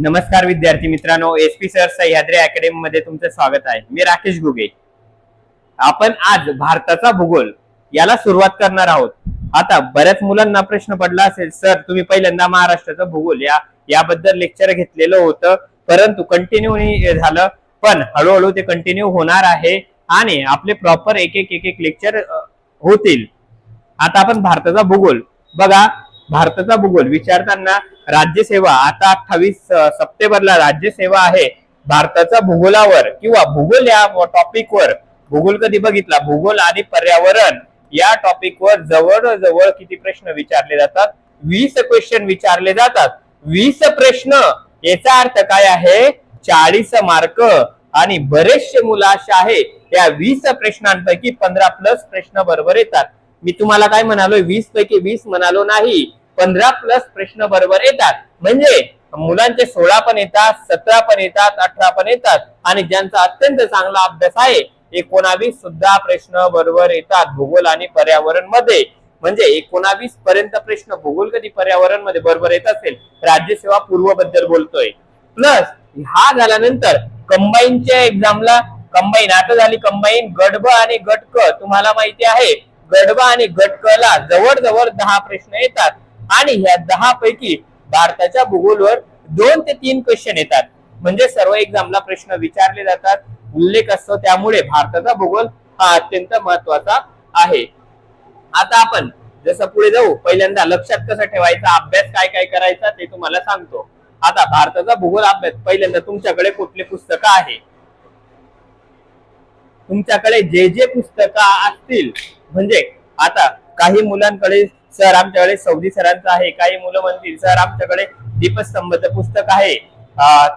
नमस्कार विद्यार्थी मित्रांनो S P sir Sahyadri academy मध्ये तुमचं स्वागत आहे. मी राकेश घुगे. आपण आज भारताचा भूगोल याला सुरुवात करणार आहोत. आता बऱ्याच मुलांना प्रश्न पडला असेल सर तुम्ही पहिल्यांदा महाराष्ट्राचा भूगोल या याबद्दल लेक्चर घेतलेलं होतं परंतु कंटिन्यू झालं. पण हळूहळू ते कंटिन्यू होणार आहे आणि आपले प्रॉपर एक एक एक एक लेक्चर होतील. आता आपण भारताचा भूगोल. बघा भारताचा भूगोल. विचारताना राज्यसेवा आता अठ्ठावीस सप्टेंबरला राज्यसेवा आहे. भारताचा भूगोलावर किंवा भूगोल या टॉपिकवर भूगोल कधी बघितला? भूगोल आणि पर्यावरण या टॉपिकवर जवळजवळ किती प्रश्न विचारले जातात? वीस क्वेश्चन विचारले जातात. वीस प्रश्न. याचा अर्थ काय आहे? चाळीस मार्क आणि बरेचसे मुलं असे आहे या वीस प्रश्नांपैकी पंधरा प्लस प्रश्न बरोबर येतात. मी तुम्हाला काय म्हणालो वीस पैकी वीस म्हणालो नाही. पंधरा प्लस प्रश्न बरोबर येतात. म्हणजे मुलांचे सोळा पण येतात सतरा पण येतात अठरा पण येतात. आणि ज्यांचा अत्यंत चांगला अभ्यास आहे एकोणावीस सुद्धा प्रश्न बरोबर येतात भूगोल आणि पर्यावरणमध्ये म्हणजे एकोणावीस पर्यंत प्रश्न भूगोल कधी पर्यावरणमध्ये बरोबर येत असेल? राज्यसेवा पूर्वबद्दल बोलतोय. प्लस हा झाल्यानंतर कंबाईनच्या एक्झामला कंबाईन आता झाली कंबाईन गडब आणि गटक. तुम्हाला माहिती आहे गडबा आणि गटकला जवळजवळ दहा प्रश्न येतात. आणि ह्या दहा पैकी भारताच्या भूगोलवर दोन ते तीन क्वेश्चन येतात. म्हणजे सर्व एक्झामला प्रश्न विचारले जातात. उल्लेख असतो त्यामुळे भारताचा भूगोल हा अत्यंत महत्त्वाचा आहे. आता आपण जसं पुढे जाऊ पहिल्यांदा लक्षात कसं ठेवायचा अभ्यास काय काय करायचा ते तुम्हाला सांगतो. आता भारताचा भूगोल अभ्यास पहिल्यांदा तुमच्याकडे कुठले पुस्तक आहे? तुमच्याकडे जे जे पुस्तक असतील म्हणजे आता काही मुलांकडे सर आमच्याकडे सौदी सरांचं आहे काही मुलं म्हणतील सर आमच्याकडे दीपस्तंभचं पुस्तक आहे.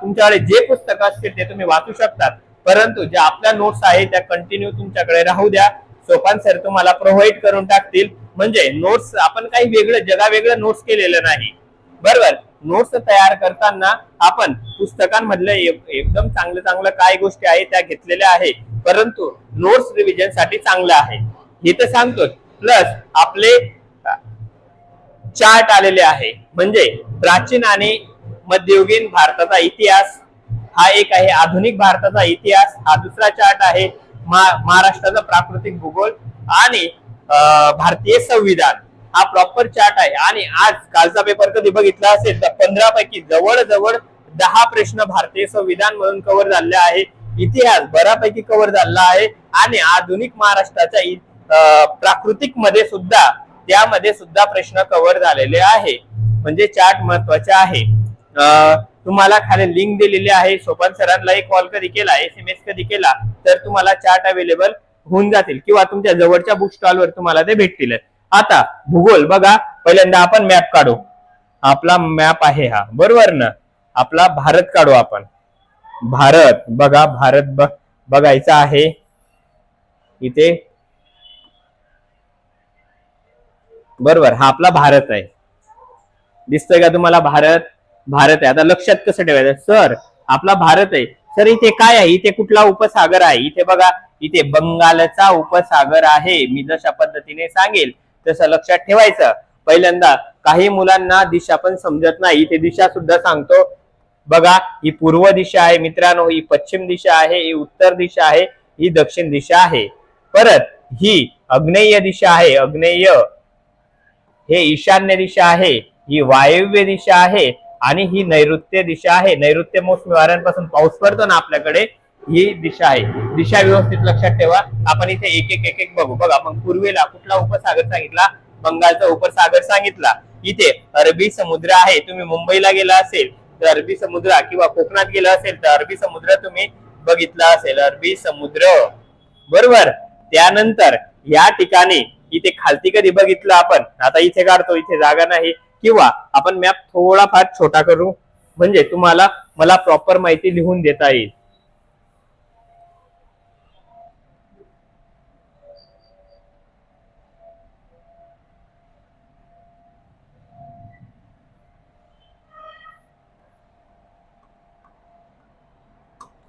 तुमच्याकडे जे पुस्तक असतील ते तुम्ही वाचू शकतात. परंतु ज्या आपल्या नोट्स आहेत त्या कंटिन्यू तुमच्याकडे राहू द्या. सोपान सर तुम्हाला प्रोव्हाइड करून टाकतील. म्हणजे नोट्स आपण काही वेगळं जगा वेगळं नोट्स केलेलं नाही. बरोबर? नोट्स तयार करताना आपण पुस्तकांमधलं एकदम चांगलं चांगलं काय गोष्टी आहेत त्या घेतलेल्या आहे परंतु नोट्स रिव्हिजनसाठी चांगलं आहे. हे तर सांगतोच. प्लस आपले चार्ट आलेले आहे. म्हणजे प्राचीन आणि मध्ययुगीन भारताचा इतिहास हा एक आहे. आधुनिक भारताचा इतिहास हा दुसरा चार्ट आहे. महाराष्ट्राचा प्राकृतिक भूगोल आणि भारतीय संविधान हा प्रॉपर चार्ट आहे. आणि आज कालचा पेपर कधी बघितला असेल तर पंधरा पैकी जवळजवळ दहा प्रश्न भारतीय संविधान म्हणून कव्हर झाले आहे. इतिहास बऱ्यापैकी कव्हर झाला आहे. आणि आधुनिक महाराष्ट्राच्या प्राकृतिकमध्ये सुद्धा त्यामध्ये सुद्धा प्रश्न कव्हर झालेले आहे. म्हणजे चार्ट महत्त्वाचे आहे. तुम्हाला खाली लिंक दिलेली आहे. सोपान सरांना एक कॉल कधी केला एस एम एस कधी केला तर तुम्हाला चार्ट अवेलेबल होऊन जातील. किंवा तुमच्या जवळच्या बुक स्टॉलवर तुम्हाला ते भेटतील. आता भूगोल बघा. पहिल्यांदा आपण मॅप काढू. आपला मॅप आहे हा. बरोबर ना? आपला भारत काढू आपण. भारत बघा भारत बघायचा आहे. इथे. बरोबर हा आपला भारत आहे. दिसतोय का तुम्हाला भारत? भारत आहे. आता लक्षात कसं ठेवायचं? सर आपला भारत आहे. सर इथे काय आहे? इथे कुठला उपसागर आहे? इथे बघा इथे बंगालचा उपसागर आहे. मी जशा पद्धतीने सांगेल तसं लक्षात ठेवायचं. पहिल्यांदा काही मुलांना दिशा पण समजत नाही. इथे दिशा सुद्धा सांगतो. बघा ही पूर्व दिशा आहे मित्रांनो. ही पश्चिम दिशा आहे. ही उत्तर दिशा आहे. ही दक्षिण दिशा आहे. परत ही अग्नेय दिशा आहे. अग्नेय हे ईशान्य दिशा आहे ही वायव्य दिशा आहे आणि ही नैऋत्य दिशा आहे. नैऋत्य मोसमी वाऱ्यांपासून पाऊस पडतो ना आपल्याकडे ही दिशा आहे. दिशा व्यवस्थित लक्षात ठेवा. आपण इथे एक एक एक एक बघू. बघा मग पूर्वेला कुठला उपसागर सांगितला? बंगालचा उपसागर सांगितला. इथे अरबी समुद्र आहे. तुम्ही मुंबईला गेला असेल तर अरबी समुद्र किंवा कोकणात गेला असेल तर अरबी समुद्र तुम्ही बघितला असेल. अरबी समुद्र. बरोबर? त्यानंतर या ठिकाणी इथे खालती कधी बघितलं आपण? आता इथे काढतो इथे जागा नाही. किंवा आपण मॅप थोडाफार छोटा करू. म्हणजे तुम्हाला मला प्रॉपर माहिती लिहून देता येईल.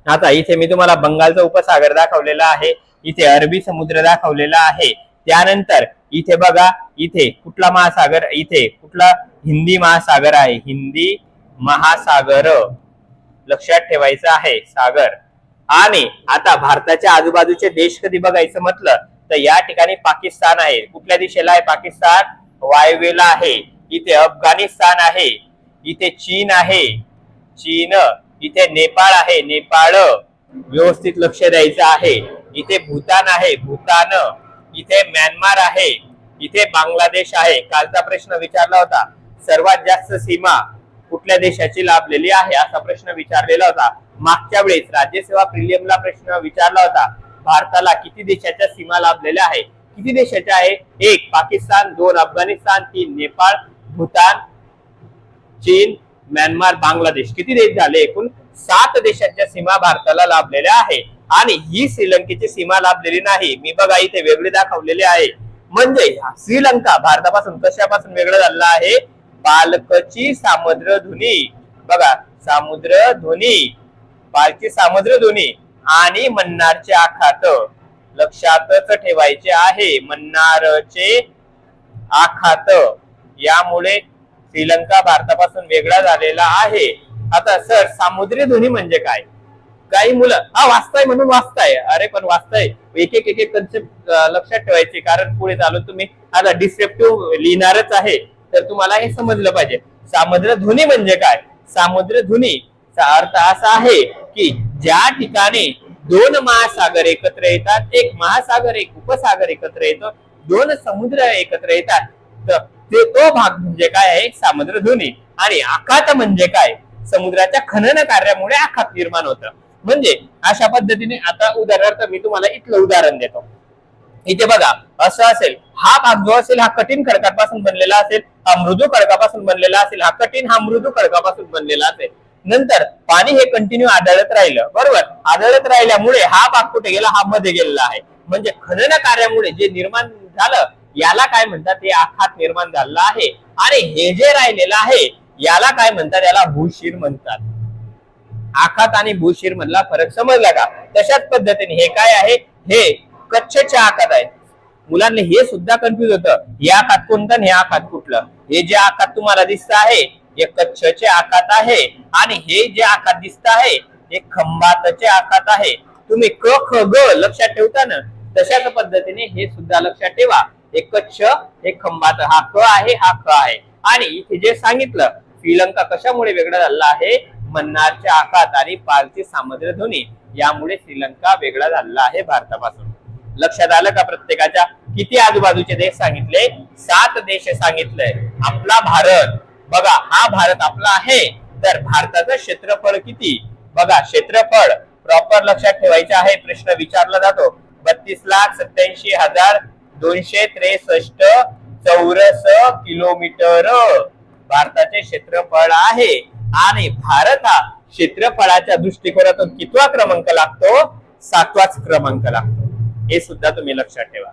आता इथे मी तुम्हाला बंगालचा उपसागर दाखवलेला आहे. इथे अरबी समुद्र दाखवलेला आहे. त्यानंतर इथे बघा इथे कुठला महासागर? इथे कुठला हिंदी महासागर आहे? हिंदी महासागर. लक्षात ठेवायचं आहे सागर. आणि आता भारताच्या आजूबाजूचे देश कधी बघायचं म्हटलं तर या ठिकाणी पाकिस्तान आहे. कुठल्या दिशेला आहे पाकिस्तान? वायव्येला आहे. इथे अफगाणिस्तान आहे. इथे चीन आहे. चीन इथे नेपाळ आहे. नेपाळ. व्यवस्थित लक्ष द्यायचं आहे. इथे भूतान आहे. भूतान. इथे म्यानमार आहे इथे बांगलादेश आहे. कालचा प्रश्न विचारला होता. सर्वात जास्त सीमा कुठल्या देशाची लाभलेली आहे? असा प्रश्न विचारलेला होता. मागच्या वेळेस राज्यसेवा प्रिलियमला प्रश्न विचारला होता. भारताला किती देशाच्या सीमा लाभलेल्या आहे? किती देशाच्या आहे? एक पाकिस्तान दोन अफगाणिस्तान तीन नेपाळ भूतान चीन म्यानमार बांगलादेश. किती देश झाले? एकूण सात देशाच्या सीमा भारताला लाभलेल्या आहे. आणि ही श्रीलंकेची सीमा लाभलेली नाही. मी बघा इथे वेगळी दाखवलेली आहे. म्हणजे श्रीलंका भारतापासून कशापासून वेगळं झालेला आहे? पालकची सामुद्रधुनी. बघा सामुद्रधुनी. पालची सामुद्रधुनी आणि मन्नारचे आखात. लक्षातच ठेवायचे आहे मन्नारचे आखात. यामुळे श्रीलंका भारतापासून वेगळा झालेला आहे. आता सर सामुद्री ध्वनी म्हणजे काय? काही मुलं हा वाचताय म्हणून वाचताय. अरे पण वाचताय. एक एक एक कन्सेप्ट लक्षात ठेवायचे कारण पुढे चालून तुम्ही आता डिस्क्रिप्टिव्ह लिहिणारच आहे तर तुम्हाला हे समजलं पाहिजे. सामुद्र ध्वनी म्हणजे काय? सामुद्र ध्वनीचा अर्थ असा आहे की ज्या ठिकाणी दोन महासागर एकत्र येतात एक महासागर एक उपसागर एकत्र येतो दोन समुद्र एकत्र येतात तर ते तो भाग म्हणजे काय आहे? सामुद्र ध्वनी. आणि आखात म्हणजे काय? समुद्राच्या खनन कार्यामुळे आखात निर्माण होतं. म्हणजे अशा पद्धतीने आता उदाहरणार्थ मी तुम्हाला इथलं उदाहरण देतो. इथे बघा असं असेल हा भाग जो असेल हा कठीण खडकापासून बनलेला असेल हा मृदू खडकापासून बनलेला असेल हा कठीण हा मृदू खडकापासून बनलेला असेल. नंतर पाणी हे कंटिन्यू आढळत राहिलं बरोबर? आदळत राहिल्यामुळे हा भाग कुठे गेला? हा मध्ये गेलेला आहे. म्हणजे खनन कार्यामुळे जे निर्माण झालं याला काय म्हणतात? हे आखात निर्माण झालेलं आहे. आणि हे जे राहिलेलं आहे याला काय म्हणतात? याला भूशीर म्हणतात. आखात आणि भूशीर मधला फरक समजला का? तशाच पद्धतीने हे काय आहे? हे कच्छचे आखात आहे मुलांना हे सुद्धा कन्फ्युज होतं. हे आखात कोणतं आणि हे आखात कुठलं? हे जे आखात तुम्हाला दिसत आहे हे कच्छचे आखात आहे आणि हे जे आखात दिसत आहे हे खंबातचे आखात आहे. तुम्ही क ख ग लक्षात ठेवता ना? तशाच पद्धतीने हे सुद्धा लक्षात ठेवा. हे कच्छ हे खंबात हा क आहे हा ख आहे. आणि इथे जे सांगितलं श्रीलंका कशामुळे वेगळं झाला आहे? मन्नारचे आखात आणि पालची सामुद्र ध्वनी यामुळे श्रीलंका वेगळा झालेला आहे भारतापासून. लक्षात आलं का प्रत्येकाच्या? किती आजूबाजूचे देश सांगितले? सात देश सांगितले. आपला भारत. बघा हा भारत आपला आहे. तर भारताचं क्षेत्रफळ किती? बघा क्षेत्रफळ प्रॉपर लक्षात ठेवायचे आहे. प्रश्न विचारला जातो. बत्तीस लाख सत्याऐंशी हजार दोनशे त्रेसष्ट चौरस किलोमीटर. भारताचे क्षेत्रफळ आहे. आणि भारत हा क्षेत्रफळाच्या दृष्टिकोनातून कितवा क्रमांक लागतो? सातवाच क्रमांक लागतो. हे सुद्धा तुम्ही लक्षात ठेवा.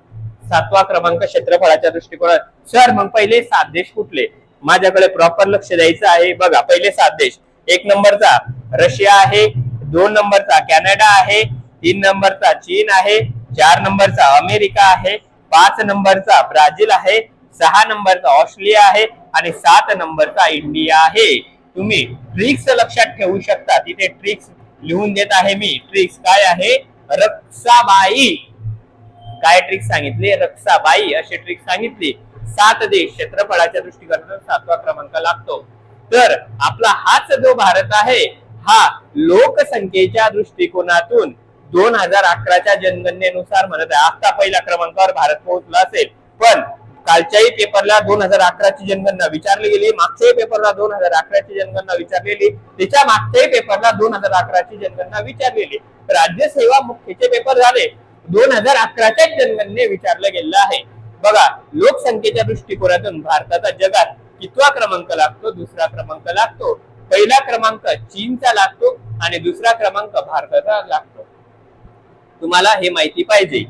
सातवा क्रमांक क्षेत्रफळाच्या दृष्टिकोनात सर मग पहिले सात देश कुठले? माझ्याकडे प्रॉपर लक्ष द्यायचं आहे. बघा पहिले सात देश. एक नंबरचा रशिया आहे दोन नंबरचा कॅनडा आहे तीन नंबरचा चीन आहे चार नंबरचा अमेरिका आहे पाच नंबरचा ब्राझील आहे सहा नंबरचा ऑस्ट्रेलिया आहे आणि सात नंबरचा इंडिया आहे. तुम्ही ट्रिक्स लक्षात ठेवू शकता. तिथे ट्रिक्स लिहून देत आहे मी. ट्रिक्स काय आहे? रक्साबाई. काय ट्रिक सांगितली? रक्साबाई अशी ट्रिक सांगितली. सात देश क्षेत्रफळाच्या दृष्टीकोनातून सातवा क्रमांक लागतो. तर आपला हाच जो भारत आहे हा लोकसंख्येच्या दृष्टिकोनातून दोन हजार अकराच्या जनगणनेनुसार म्हणत आहे. आता पहिल्या क्रमांकावर भारत पोहोचला असेल. पण कालच्याही पेपरला दोन हजार अकराची जनगणना विचारली गेली मागच्याही पेपरला दोन हजार अकराची जनगणना विचारलेली त्याच्या मागच्याही पेपरला दोन हजार अकराची जनगणना विचारलेली. राज्यसेवा मुख्यचे पेपर झाले. दोन हजार अकराच्या जनगणने विचारलं गेलेलं आहे. बघा लोकसंख्येच्या दृष्टिकोनातून भारताचा जगात कितवा क्रमांक लागतो? दुसरा क्रमांक लागतो. पहिला क्रमांक चीनचा लागतो आणि दुसरा क्रमांक भारताचा लागतो. तुम्हाला हे माहिती पाहिजे.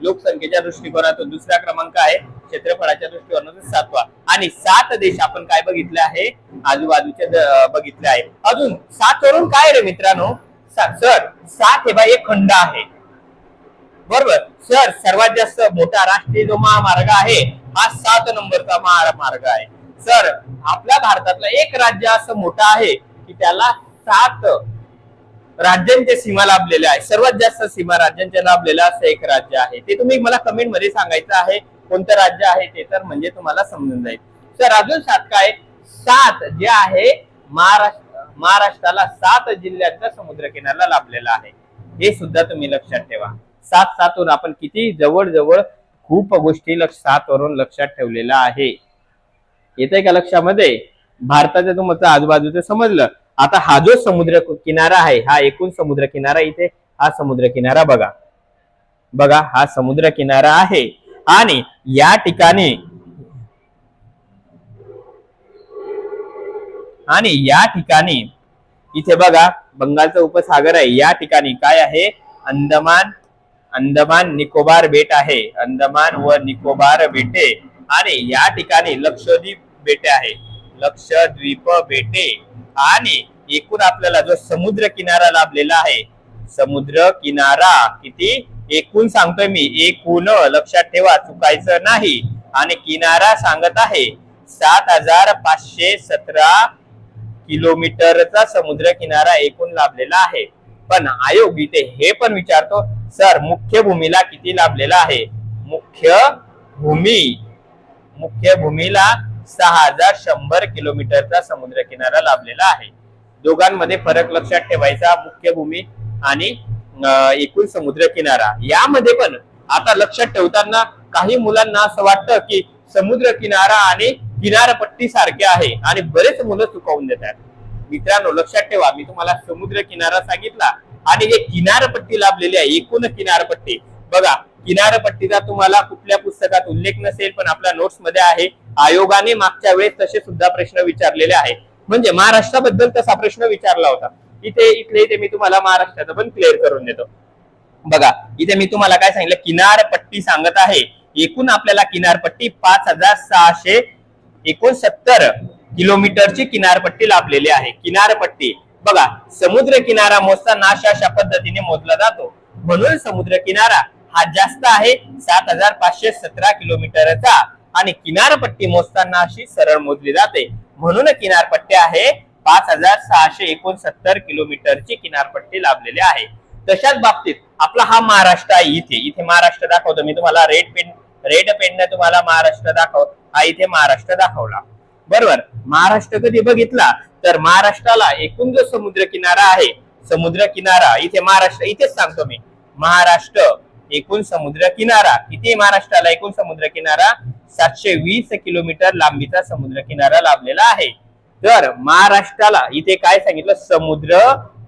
लोकसंख्येच्या दृष्टिकोनातून दुसरा क्रमांक आहे. क्षेत्रफळाच्या दृष्टिकोनातून सातवा. आणि सात देश आपण काय बघितले आहे? आजूबाजूचे बघितले आहे. अजून सात वरून काय रे मित्रांनो? सर सात हे बा एक खंड आहे. बरोबर? सर सर्वात जास्त मोठा राष्ट्रीय जो महामार्ग आहे हा सात नंबरचा महामार्ग आहे. सर आपल्या भारतातला एक राज्य असं मोठं आहे की त्याला सात राज्यांच्या सीमा लाभलेल्या आहे सर्वात जास्त सीमा राज्यांच्या लाभलेलं असं एक राज्य आहे. ते तुम्ही मला कमेंटमध्ये सांगायचं आहे कोणतं राज्य आहे ते तर म्हणजे तुम्हाला समजून जाईल. तर अजून सात काय? सात जे आहे महाराष्ट्र महाराष्ट्राला सात जिल्ह्यांचा समुद्र किनारा लाभलेला आहे. हे सुद्धा तुम्ही लक्षात ठेवा. सात सातून आपण किती? जवळ जवळ खूप गोष्टी लक्ष सात वरून लक्षात ठेवलेला आहे. येतंय का लक्षामध्ये? भारताच्या तुमचं आजूबाजूचं समजलं. आता हा जो समुद्र किनारा आहे हा एकूण समुद्र किनारा इथे हा समुद्र किनारा बघा. बघा हा समुद्र किनारा आहे. आणि या ठिकाणी आणि या ठिकाणी इथे बघा बंगालचा उपसागर आहे. या ठिकाणी काय आहे? अंदमान अंदमान निकोबार बेट आहे. अंदमान व निकोबार बेटे. आणि या ठिकाणी लक्षद्वीप बेटे आहे. लक्षद्वीप बेटे आणि एकूण आपल्याला जो समुद्र किनारा लाभलेला आहे. समुद्र किनारा किती? एकूण सांगतोय मी एकूण लक्षात ठेवा चुकायचं नाही. आणि किनारा सांगत आहे सात हजार पाचशे सतरा किलोमीटरचा समुद्र किनारा एकूण लाभलेला आहे. पण आयोग इथे हे पण विचारतो सर मुख्य भूमीला किती लाभलेला आहे? मुख्य भूमी मुख्य भूमीला सहा हजार शंभर किलोमीटरचा समुद्र किनारा लाभलेला आहे. दोघांमध्ये फरक लक्षात ठेवायचा मुख्य भूमी आणि एकूण समुद्र किनारा यामध्ये पण आता लक्षात ठेवताना काही मुलांना असं वाटतं की समुद्र किनारा आणि किनारपट्टी सारखे आहे आणि बरेच मुलं चुकवून देतात. मित्रांनो लक्षात ठेवा मी तुम्हाला समुद्र किनारा सांगितला आणि हे किनारपट्टी लाभलेली आहे एकूण किनारपट्टी. बघा किनारपट्टीचा तुम्हाला कुठल्या पुस्तकात उल्लेख नसेल पण आपल्या नोट्समध्ये आहे आयोगाने मागच्या वेळेस तसे सुद्धा प्रश्न विचारलेले आहे म्हणजे महाराष्ट्राबद्दल तसा प्रश्न विचारला होता. इथे इथले इथे मी तुम्हाला महाराष्ट्राचं पण क्लिअर करून देतो. बघा इथे मी तुम्हाला काय सांगितलं? किनारपट्टी सांगत आहे. एकूण आपल्याला किनारपट्टी पाच हजार सहाशे एकोणसत्तर किलोमीटरची किनारपट्टी लाभलेली आहे. किनारपट्टी बघा समुद्र किनारा मोजताना अशा अशा पद्धतीने मोजला जातो. म्हणून समुद्र किनारा हा जास्त आहे सात हजार पाचशे सतरा किलोमीटरचा. आणि किनारपट्टी मोजताना अशी सरळ मोजली जाते. म्हणून किनारपट्टी आहे पाच हजार सहाशे एकोणसत्तर किलोमीटरची किनारपट्टी लाभलेली आहे. तशाच बाबतीत आपला हा महाराष्ट्र आहे इथे. इथे महाराष्ट्र दाखवतो. मी तुम्हाला रेड पेन रेड पेनने तुम्हाला महाराष्ट्र दाखव हा इथे महाराष्ट्र दाखवला. बरोबर? महाराष्ट्र कधी बघितला? तर महाराष्ट्राला एकूण जो समुद्र किनारा आहे समुद्र किनारा इथे महाराष्ट्र इथेच सांगतो मी. महाराष्ट्र एकूण समुद्र किनारा. किती महाराष्ट्राला एकूण समुद्र किनारा? सातशे वीस किलोमीटर लांबीचा समुद्र किनारा लाभलेला आहे. तर महाराष्ट्राला इथे काय सांगितलं? समुद्र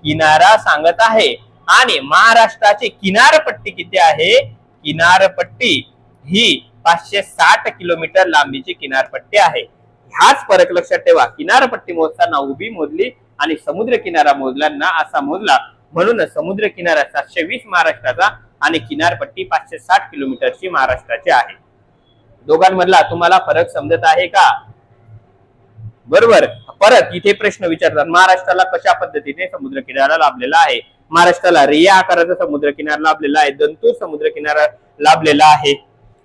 किनारा सांगत आहे. आणि महाराष्ट्राची किनारपट्टी किती आहे? किनारपट्टी ही पाचशे साठ किलोमीटर लांबीची किनारपट्टी आहे. ह्याच फरक लक्षात ठेवा. किनारपट्टी मोजताना उभी मोजली आणि समुद्र किनारा मोजल्याना असा मोजला. म्हणून समुद्र किनारा सातशे वीस महाराष्ट्राचा आणि किनारपट्टी पाचशे साठ किलोमीटरची महाराष्ट्राची आहे. दोघांमधला तुम्हाला फरक समजत आहे का? बरोबर. परत इथे प्रश्न विचारतात महाराष्ट्राला कशा पद्धतीने समुद्र किनारा लाभलेला आहे? महाराष्ट्राला रिया आकाराचा समुद्र किनारा लाभलेला आहे दंतूर समुद्र किनारा लाभलेला आहे.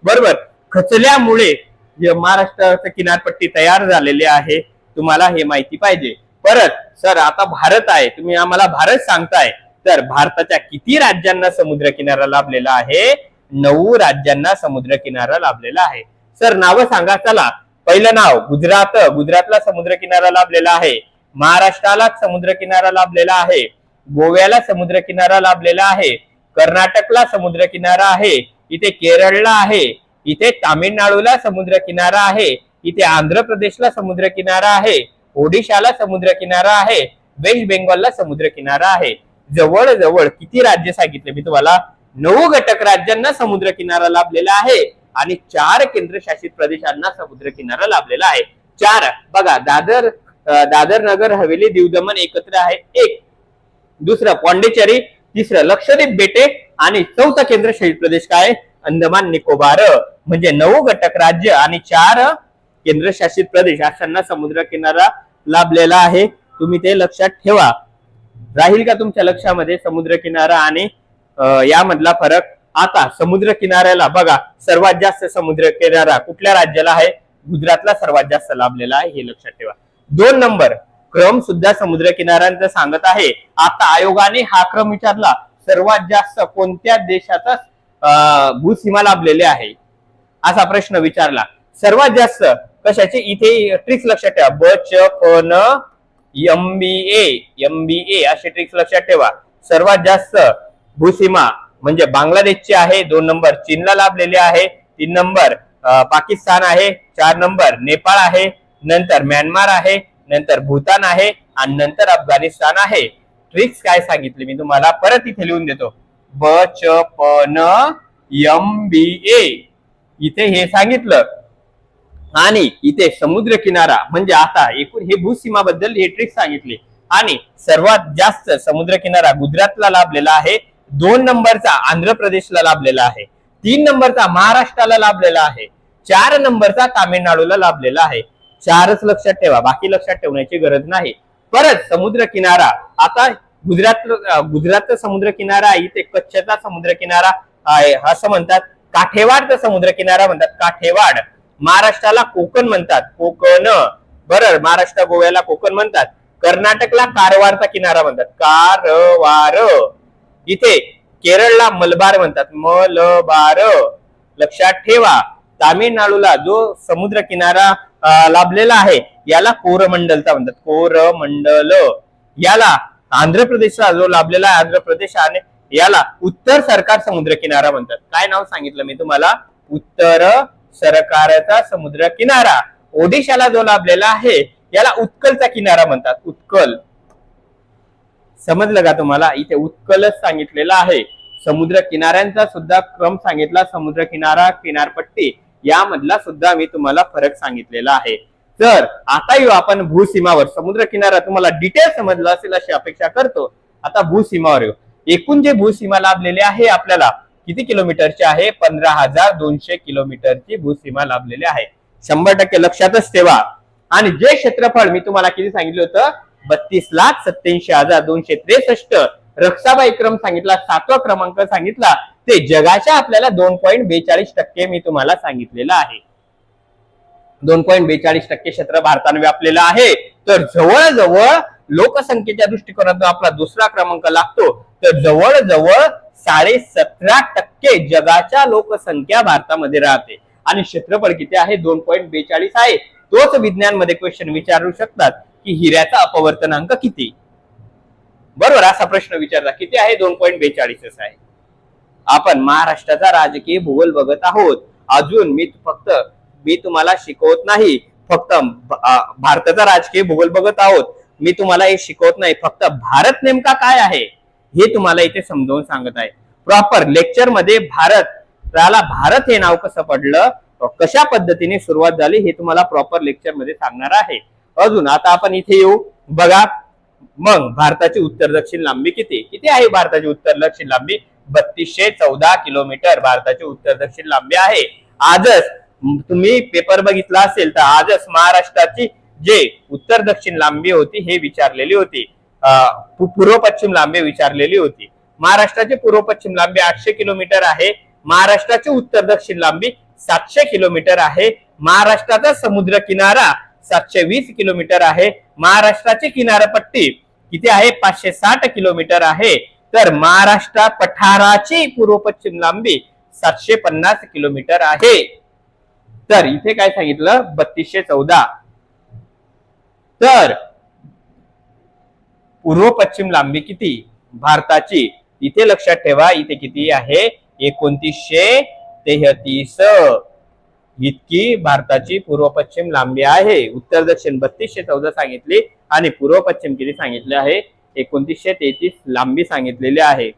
बरोबर. खचल्यामुळे जे महाराष्ट्राचं किनारपट्टी तयार झालेली आहे. तुम्हाला हे माहिती पाहिजे. परत सर आता भारत आहे. तुम्ही आम्हाला भारत सांगताय. तर भारताच्या किती राज्यांना समुद्र किनारा लाभलेला आहे? नऊ राज्यांना समुद्र किनारा लाभलेला आहे. सर नावं सांगा चला. पहिलं नाव गुजरात गुजरातला समुद्र किनारा लाभलेला आहे. महाराष्ट्राला समुद्र किनारा लाभलेला आहे. गोव्याला समुद्र किनारा लाभलेला आहे. कर्नाटकला समुद्र किनारा आहे. इथे केरळला आहे. इथे तामिळनाडूला समुद्र किनारा आहे. इथे आंध्र प्रदेशला समुद्र किनारा आहे. ओडिशाला समुद्र किनारा आहे. वेस्ट बेंगॉलला समुद्र किनारा आहे. जवळ जवळ किती राज्य सांगितले मी तुम्हाला? नऊ घटक राज्यांना समुद्र किनारा लाभलेला आहे. आणि चार केंद्रशासित प्रदेशांना समुद्र किनारा लाभलेला आहे. चार बघा दादर दादर नगर हवेली दीव दमन एकत्र आहे एक. दुसरं पॉंडिचेरी. तिसरं लक्षद्वीप बेटे. आणि चौथा केंद्रशासित प्रदेश काय? अंदमान निकोबार. म्हणजे नऊ घटक राज्य आणि चार केंद्रशासित प्रदेश अशांना समुद्र किनारा लाभलेला आहे. तुम्ही ते लक्षात ठेवा. राहील का तुमच्या लक्षामध्ये समुद्र किनारा आणि यामधला फरक? आता समुद्र किनाऱ्याला बघा सर्वात जास्त समुद्र किनारा कुठल्या राज्याला आहे? गुजरातला सर्वात जास्त लाभलेला आहे हे लक्षात ठेवा. दोन नंबर क्रम सुद्धा समुद्र किनाऱ्यांचा सांगत आहे आता आयोगाने हा क्रम विचारला सर्वात जास्त कोणत्या देशाचा अं, भूसीमा लाभलेली आहे? असा प्रश्न विचारला. सर्वात जास्त कशाचे? इथे ट्रिक्स लक्षात ठेवा. ब च प न एम बी ए एम बी ए असे ट्रिक्स लक्षात ठेवा. सर्वात जास्त भूसीमा म्हणजे बांगलादेशची आहे दोन नंबर. चीनला लाभलेली आहे तीन नंबर. पाकिस्तान आहे चार नंबर. नेपाळ आहे नंतर म्यानमार आहे नंतर भूतान आहे आणि नंतर अफगाणिस्तान आहे. ट्रिक्स काय सांगितले मी तुम्हाला? परत इथे लिहून देतो. ब च प न एम बी ए. इथे हे सांगितलं. आणि इथे समुद्र किनारा म्हणजे आता एकूण हे भूसीमाबद्दल हे ट्रिक सांगितले. आणि सर्वात जास्त समुद्र किनारा गुजरातला लाभलेला आहे. दोन नंबरचा आंध्र प्रदेशला लाभलेला आहे. तीन नंबरचा महाराष्ट्राला लाभलेला आहे. चार नंबरचा तामिळनाडूला लाभलेला आहे. चारच लक्षात ठेवा बाकी लक्षात ठेवण्याची गरज नाही. परत समुद्र किनारा आता गुजरात गुजरातचा समुद्र किनारा इथे कच्छचा समुद्र किनारा आहे असं म्हणतात. काठेवाडचा समुद्र किनारा म्हणतात. काठेवाड महाराष्ट्राला कोकण म्हणतात. कोकण बरं महाराष्ट्र गोव्याला कोकण म्हणतात. कर्नाटकला कारवारचा किनारा म्हणतात. कारवार. इथे केरळला मलबार म्हणतात. मलबार. लक्षात ठेवा. तामिळनाडूला जो समुद्र किनारा लाभलेला आहे याला कोरमंडलचा म्हणतात. कोरमंडल. याला आंध्र प्रदेशला जो लाभलेला आहे आंध्र प्रदेश आणि याला उत्तर सरकार समुद्र किनारा म्हणतात. काय नाव सांगितलं मी तुम्हाला? उत्तर सरकारचा समुद्र किनारा ओडिशाला जो लाभलेला आहे याला उत्कलचा किनारा म्हणतात. उत्कल. समजलं का तुम्हाला? इथे उत्कलच सांगितलेला आहे. समुद्र किनाऱ्यांचा सुद्धा क्रम सांगितला. समुद्र किनारा किनारपट्टी यामधला सुद्धा मी तुम्हाला फरक सांगितलेला आहे. तर आता येऊ आपण भूसीमावर. समुद्र किनारा तुम्हाला डिटेल समजला असेल अशी अपेक्षा करतो. आता भूसीमावर येऊ. एकूण जे भूसीमा लाभलेली आहे आपल्याला किती किलोमीटरची आहे? पंधरा हजार दोनशे किलोमीटरची भूसीमा लाभलेली आहे. शंभर टक्के लक्षातच ठेवा. आणि जे क्षेत्रफळ मी तुम्हाला किती सांगितलं होतं? बत्तीस लाख सत्याऐंशी हजार दोनशे त्रेसष्ट. रक्षाबाई क्रम सांगितला सातवा क्रमांक सांगितला. ते जगाच्या आपल्याला दोन पॉईंट बेचाळीस टक्के मी तुम्हाला सांगितलेलं आहे. दोन पॉईंट बेचाळीस टक्के क्षेत्र भारताने व्यापलेलं आहे. तर जवळजवळ लोकसंख्येच्या दृष्टिकोनातून आपला दुसरा क्रमांक लागतो. तर जवळजवळ साडे सतरा टक्के जगाच्या लोकसंख्या भारतामध्ये राहते. आणि क्षेत्रफळ किती आहे? दोन पॉईंट बेचाळीस आहे. तोच विज्ञानमध्ये क्वेश्चन विचारू शकतात. की हिऱ्याचा अपवर्तनांक किती? बरोबर असा प्रश्न विचारला. किती आहे? दोन पॉईंट बेचाळीसच आहे. आपण महाराष्ट्राचा राजकीय भूगोल बघत आहोत. अजून मी फक्त मी तुम्हाला शिकवत नाही. फक्त भारताचा राजकीय भूगोल बघत आहोत. मी तुम्हाला हे शिकवत नाही. फक्त भारत नेमका काय आहे? हे तुम्हाला इथे समजावून सांगत आहे. प्रॉपर लेक्चरमध्ये भारताला भारत हे नाव कसं पडलं? कशा पद्धतीने सुरुवात झाली? हे तुम्हाला प्रॉपर लेक्चरमध्ये सांगणार आहे. अजून आता आपण इथे येऊ. बघा मग भारताची उत्तर दक्षिण लांबी किती? किती आहे भारताची उत्तर दक्षिण लांबी? बत्तीसशे चौदा किलोमीटर भारताची उत्तर दक्षिण लांबी आहे. आजच तुम्ही पेपर बघितला असेल तर आजच महाराष्ट्राची जे उत्तर दक्षिण लांबी होती हे विचारलेली होती. पूर्व पश्चिम लांबी विचारलेली होती. महाराष्ट्राची पूर्व पश्चिम लांबी आठशे किलोमीटर आहे. महाराष्ट्राची उत्तर दक्षिण लांबी सातशे किलोमीटर आहे. महाराष्ट्राचा समुद्र किनारा सातशे वीस किलोमीटर आहे. महाराष्ट्राची किनारपट्टी किती आहे? पाचशे साठ किलोमीटर आहे. तर महाराष्ट्र पठाराची पूर्व पश्चिम लांबी सातशे पन्नास किलोमीटर आहे. तर इथे काय सांगितलं? बत्तीसशे चौदा. तर पूर्व पश्चिम लांबी किती? भारताची. इथे लक्षात ठेवा इथे किती आहे? एकोणतीसशे तेहतीस. इतकी भारताची पूर्व पश्चिम लांबी आहे. उत्तर दक्षिण बत्तीसशे चौदा सांगितली आणि पूर्व पश्चिम किती सांगितले आहे? एकोणतीसशे तेहतीस लांबी सांगितलेली आहे.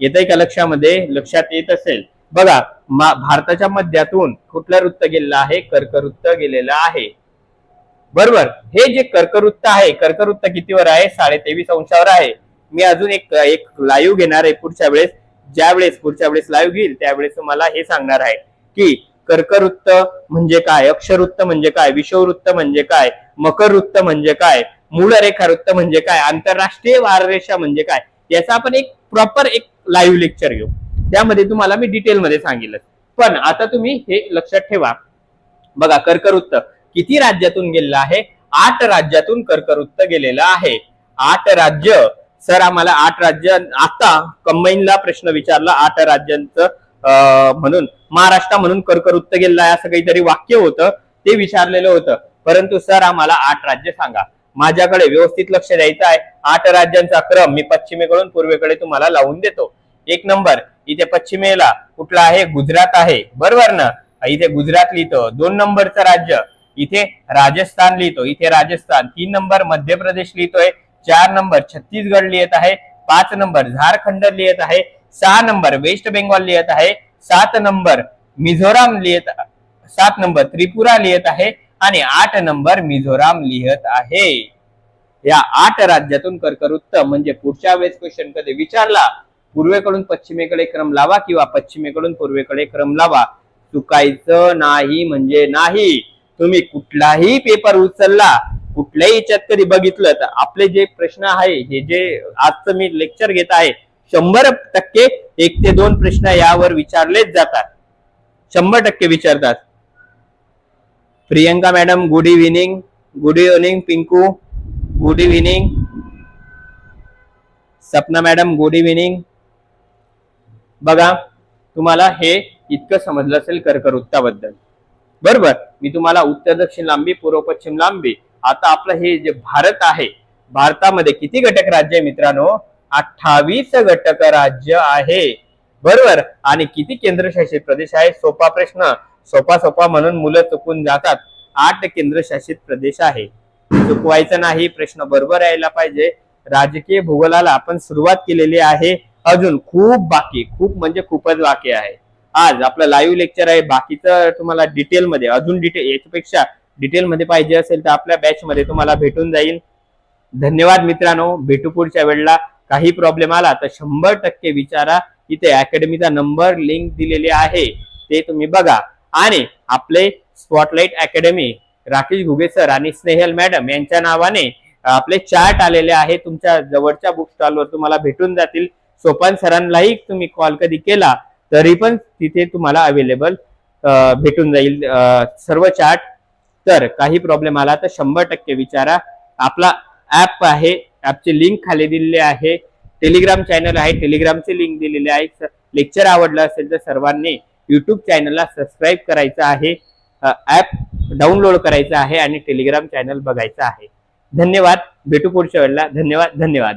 येत का लक्षामध्ये लक्षात येत असेल. बघा भारताच्या मध्यातून कुठलं वृत्त गेलेलं आहे? कर्कवृत्त गेलेलं आहे. बरोबर? हे जे कर्कवृत्त आहे कर्कवृत्त कितीवर आहे? साडे तेवीस अंशावर आहे. मी अजून एक एक लाईव्ह घेणार आहे पुढच्या वेळेस. ज्या वेळेस पुढच्या वेळेस लाईव्ह घेईल त्यावेळेस तुम्हाला हे सांगणार आहे की कर्कवृत्त म्हणजे काय? अक्षरवृत्त म्हणजे काय? विषववृत्त म्हणजे काय? मकर वृत्त म्हणजे काय? मूळ रेखावृत्त म्हणजे काय? आंतरराष्ट्रीय वाररेषा म्हणजे काय? याचा आपण एक प्रॉपर एक लाईव्ह लेक्चर घेऊ. त्यामध्ये तुम्हाला मी डिटेलमध्ये सांगितलं. पण आता तुम्ही हे लक्षात ठेवा. बघा कर्कवृत्त किती राज्यातून गेलेलं आहे? आठ राज्यातून कर्कवृत्त गेलेलं आहे. आठ राज्य. सर आम्हाला आठ राज्य आता कंबाईनला प्रश्न विचारला. आठ राज्यांचं म्हणून महाराष्ट्र म्हणून कर्कवृत्त गेलेलं आहे असं काहीतरी वाक्य होतं ते विचारलेलं होतं. परंतु सर आम्हाला आठ राज्य सांगा. माझ्याकडे व्यवस्थित लक्ष द्यायचं आहे. आठ राज्यांचा क्रम मी पश्चिमेकडून पूर्वेकडे तुम्हाला लावून देतो. एक नंबर इथे पश्चिमेला कुठला आहे? गुजरात आहे. बरोबर ना? इथे गुजरात लिहितो. दोन नंबरचं राज्य इथे राजस्थान लिहितो. इथे राजस्थान. तीन नंबर मध्य प्रदेश लिहितोय. चार नंबर छत्तीसगड लिहित आहे. पाच नंबर झारखंड लिहित आहे. सहा नंबर वेस्ट बेंगॉल लिहित आहे सात नंबर मिझोराम लिहित सात नंबर त्रिपुरा लिहित आहे आणि आठ नंबर मिझोराम लिहित आहे. या आठ राज्यातून कर्कवृत्त म्हणजे पुढच्या वेळेस क्वेश्चन कधी विचारला पूर्वेकडून पश्चिमेकडे क्रम लावा किंवा पश्चिमेकडून पूर्वेकडे क्रम लावा. चुकायचं नाही म्हणजे नाही. तुम्ही कुठलाही पेपर उचलला कुठल्याही याच्यात कधी बघितलं तर आपले जे प्रश्न आहे हे जे आजचं मी लेक्चर घेत आहे शंभर टक्के एक ते दोन प्रश्न यावर विचारलेच जातात. शंभर टक्के विचारतात. Priyanka madam good evening good evening Pinku. Good evening Sapna madam good evening बघा तुम्हाला हे इतकं समजलं असेल कर्कवृत्ताबद्दल बरोबर? मी तुम्हाला उत्तर दक्षिण लांबी पूर्व पश्चिम लांबी आता आपलं हे जे भारत आहे भारतामध्ये किती घटक राज्य आहे मित्रांनो? अठ्ठावीस घटक राज्य आहे. बरोबर? आणि किती केंद्रशासित प्रदेश आहे? सोपा प्रश्न. सोपा सोपा म्हणून मुलं चुकून जातात. आठ केंद्रशासित प्रदेश आहे. चुकवायचं नाही. प्रश्न बरोबर यायला पाहिजे. राजकीय भूगोलाला आपण सुरुवात केलेली आहे. अजून खूप बाकी खूप म्हणजे खूपच बाकी आहे. आज आपलं लाईव्ह लेक्चर आहे. बाकीचं तुम्हाला डिटेलमध्ये अजून डिटेल याच्यापेक्षा डिटेल मध्ये पाहिजे असेल तर आपल्या बॅच मध्ये तुम्हाला भेटून जाईल. धन्यवाद मित्रांनो. भेटू पुढच्या वेळेला. काही प्रॉब्लेम आला तर शंभर टक्के विचारा. इथे अकॅडमीचा नंबर लिंक दिलेली आहे. ते तुम्ही बघा. आणि आपले spotlight academy Rakesh Ghuge sir आणि स्नेहल मॅडम यांच्या नावाने आपले चार्ट आलेले आहे. तुमच्या जवळच्या बुक स्टॉलवर तुम्हाला भेटून जातील. सोपान सरांनाही तुम्ही कॉल कधी केला तरी पण तिथे तुम्हाला अवेलेबल भेटून जाईल सर्व चार्ट तर काही प्रॉब्लेम आला तर शंभर टक्के विचारा. आपला ऍप आहे ऍपची लिंक खाली दिलेली आहे. टेलिग्राम चॅनल आहे. टेलिग्रामची लिंक दिलेली आहे. लेक्चर आवडलं असेल तर सर्वांनी युट्यूब चॅनलला सबस्क्राईब करायचं आहे. ऍप डाउनलोड करायचं आहे आणि टेलिग्राम चॅनल बघायचं आहे. धन्यवाद. भेटू पुढच्या वेळेला. धन्यवाद. धन्यवाद.